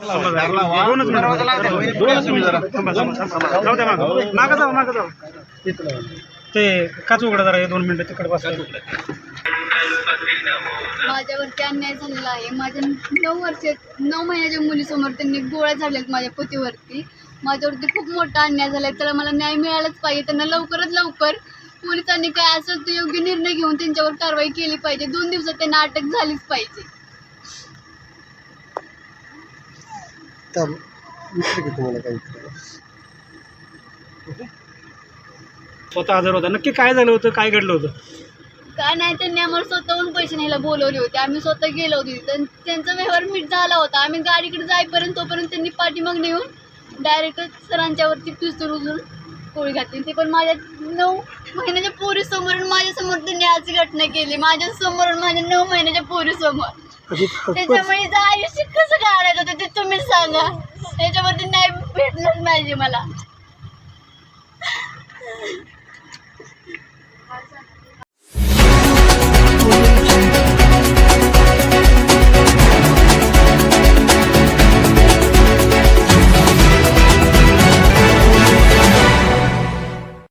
मागं. मागं जाऊ मागं जाऊ. ते काच उघडा जरा हे दोन मिनिटं तिकडे बसा. माझ्यावरती अन्याय झालेला आहे. माझ्या नऊ वर्ष नऊ महिन्याच्या मुलीसमोर त्यांनी गोळ्या झाल्यात माझ्या पतीवरती. माझ्यावरती खूप मोठा अन्याय झालाय. त्याला मला न्याय मिळालाच पाहिजे. त्यांना लवकरात लवकर पोलिसांनी काय असेल तो योग्य निर्णय घेऊन त्यांच्यावर कारवाई केली पाहिजे. दोन दिवसात त्यांना अटक झालीच पाहिजे. तर विचार की तुम्हाला काय? स्वतः हजर होता. नक्की काय झालं होतं? काय घडलं होतं? काय नाही त्यांनी आम्हाला स्वतःहून पैसे न्यायला बोलवले होते. आम्ही स्वतः गेलो होतो तिथं. त्यांचा व्यवहार मीठ झाला होता. आम्ही गाडीकडे जाईपर्यंत तोपर्यंत त्यांनी पाठीमाग येऊन डायरेक्ट सरांच्यावरती पिस्तूल उचलून गोळी घातली. ते पण माझ्या नऊ महिन्याच्या पोरी समोरून माझ्यासमोर त्यांनी अशी घटना केली. माझ्या समोरून माझ्या नऊ महिन्याच्या पोरी समोर खूपच त्याच्यामुळे हिचं आयुष्य कसं काढायचं होतं ते तुम्हीच सांगा. त्याच्यावरती नाही भेटणार पाहिजे मला.